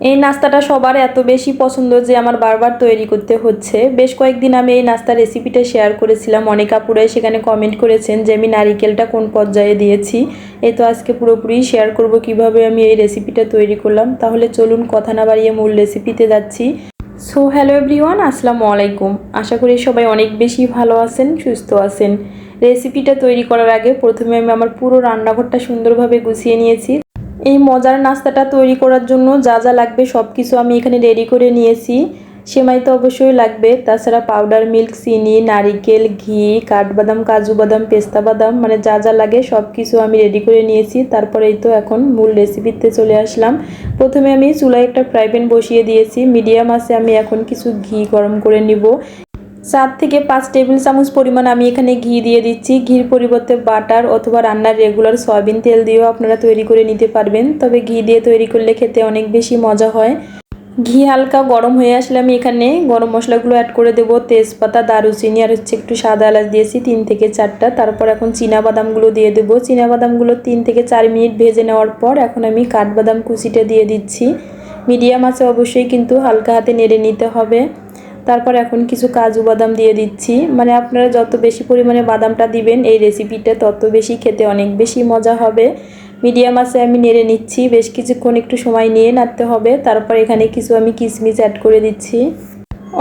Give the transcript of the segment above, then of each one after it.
এই নাস্তাটা সবার এত বেশি পছন্দ যে আমার বারবার তৈরি করতে হচ্ছে। বেশ কয়েকদিন আমি এই নাস্তার রেসিপিটা শেয়ার করেছিলাম। অনেক আপুরাই সেখানে কমেন্ট করেছেন যে, আমি নারিকেলটা কোন পর্যায়ে দিয়েছি? এই তো আজকে পুরোপুরি শেয়ার করব কীভাবে আমি এই রেসিপিটা তৈরি করলাম। তাহলে চলুন কথা না বাড়িয়ে মূল রেসিপিতে যাচ্ছি। সো, হ্যালো এভরিওয়ান, আসসালামু আলাইকুম। আশা করি সবাই অনেক বেশি ভালো আছেন, সুস্থ আছেন। রেসিপিটা তৈরি করার আগে প্রথমে আমি আমার পুরো রান্নাঘরটা সুন্দরভাবে গুছিয়ে নিয়েছি। এই মজার নাস্তাটা তৈরি করার জন্য যা যা লাগবে সব কিছু আমি এখানে রেডি করে নিয়েছি। সেমাই তো অবশ্যই লাগবে। তাছাড়া পাউডার, মিল্ক, চিনি, নারিকেল, ঘি, কাঠবাদাম, কাজু বাদাম, পেস্তা বাদাম মানে যা যা লাগে সব কিছু আমি রেডি করে নিয়েছি। তারপরে এই তো এখন মূল রেসিপিতে চলে আসলাম। প্রথমে আমি চুলায় একটা ফ্রাই প্যান বসিয়ে দিয়েছি। মিডিয়াম আছে, আমি এখন কিছু ঘি গরম করে নিব। চার থেকে পাঁচ টেবিল চামচ পরিমাণ আমি এখানে ঘি দিয়ে দিচ্ছি। ঘির পরিবর্তে বাটার অথবা রান্নার রেগুলার সয়াবিন তেল দিয়েও আপনারা তৈরি করে নিতে পারবেন। তবে ঘি দিয়ে তৈরি করলে খেতে অনেক বেশি মজা হয়। ঘি হালকা গরম হয়ে আসলে আমি এখানে গরম মশলাগুলো অ্যাড করে দেবো। তেজপাতা, দারুচিনি আর হচ্ছে একটু সাদা এলাচ দিয়েছি, তিন থেকে চারটা। তারপর এখন বাদামগুলো দিয়ে দেবো। বাদামগুলো তিন থেকে চার মিনিট ভেজে নেওয়ার পর এখন আমি কাঠবাদাম কুচিটা দিয়ে দিচ্ছি। মিডিয়াম আছে অবশ্যই, কিন্তু হালকা হাতে নেড়ে নিতে হবে। তারপর এখন কিছু কাজু বাদাম দিয়ে দিচ্ছি। মানে আপনারা যত বেশি পরিমাণে বাদামটা দিবেন এই রেসিপিটা তত বেশি খেতে অনেক বেশি মজা হবে। মিডিয়াম আছে, আমি নেড়ে নিচ্ছি। বেশ কিছুক্ষণ একটু সময় নিয়ে নাড়তে হবে। তারপর এখানে কিছু আমি কিশমিশ অ্যাড করে দিচ্ছি।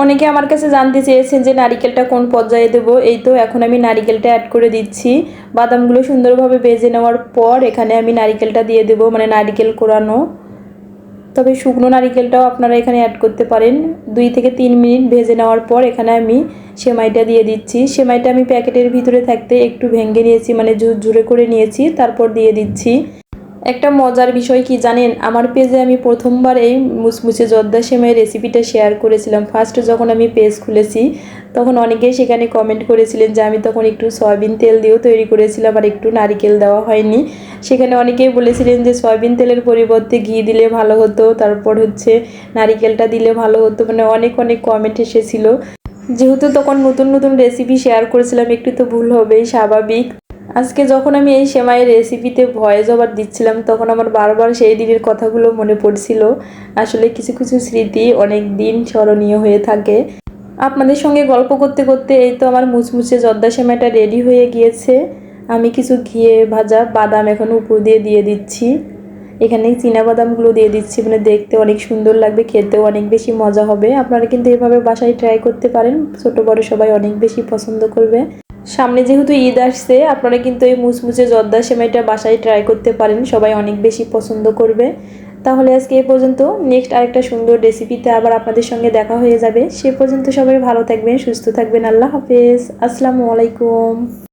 অনেকে আমার কাছে জানতে চেয়েছেন যে নারিকেলটা কোন পর্যায়ে দেবো। এই তো এখন আমি নারিকেলটা অ্যাড করে দিচ্ছি। বাদামগুলো সুন্দরভাবে ভেজে নেওয়ার পর এখানে আমি নারিকেলটা দিয়ে দেবো মানে নারিকেল কোরানো। তবে শুকনো নারিকেলটাও আপনারা এখানে অ্যাড করতে পারেন। দুই থেকে তিন মিনিট ভেজে নেওয়ার পর এখানে আমি সেমাইটা দিয়ে দিচ্ছি। সেমাইটা আমি প্যাকেটের ভিতরে থাকতে একটু ভেঙে নিয়েছি মানে ঝুরঝুরে করে নিয়েছি, তারপর দিয়ে দিচ্ছি। একটা মজার বিষয় কি জানেন? আমার পেজে আমি প্রথমবার এই মুচমুচে জর্দা সেমাই রেসিপিটা শেয়ার করেছিলাম। ফার্স্ট যখন আমি পেজ খুলেছি, তখন অনেকেই সেখানে কমেন্ট করেছিলেন যে, আমি তখন একটু সয়াবিন তেল দিয়েও তৈরি করেছিলাম আর একটু নারিকেল দেওয়া হয়নি। সেখানে অনেকেই বলেছিলেন যে, সয়াবিন তেলের পরিবর্তে ঘি দিলে ভালো হতো, তারপর হচ্ছে নারিকেলটা দিলে ভালো হতো। মানে অনেক অনেক কমেন্ট এসেছিল। যেহেতু তখন নতুন নতুন রেসিপি শেয়ার করেছিলাম, একটু তো ভুল হবেই, স্বাভাবিক। আজকে যখন আমি এই সেমাইয়ের রেসিপিতে ভয়েস ওভার দিচ্ছিলাম, তখন আমার বারবার সেই দিনের কথাগুলো মনে পড়ছিল। আসলে কিছু কিছু স্মৃতি অনেক দিন স্মরণীয় হয়ে থাকে। আপনাদের সঙ্গে গল্প করতে করতে এই তো আমার মুচমুচে জর্দা সেমাইটা রেডি হয়ে গিয়েছে। আমি কিছু ঘিয়ে ভাজা বাদাম এখন উপর দিয়ে দিয়ে দিচ্ছি। এখানে বাদামগুলো দিয়ে দিচ্ছি মানে দেখতে অনেক সুন্দর লাগবে, খেতেও অনেক বেশি মজা হবে। আপনারা কিন্তু এভাবে বাসায় ট্রাই করতে পারেন, ছোট বড় সবাই অনেক বেশি পছন্দ করবে। সামনে যেহেতু ঈদ আসছে, আপনারা কিন্তু এই মুচমুচে জর্দা সেমাইটা বাসায় ট্রাই করতে পারেন, সবাই অনেক বেশি পছন্দ করবে। তাহলে আজকে এ পর্যন্ত নেক্সট আরেকটা সুন্দর রেসিপিতে আবার আপনাদের সঙ্গে দেখা হয়ে যাবে। সে পর্যন্ত সবাই ভালো থাকবেন, সুস্থ থাকবেন, আল্লাহ হাফেজ, আসসালামু আলাইকুম।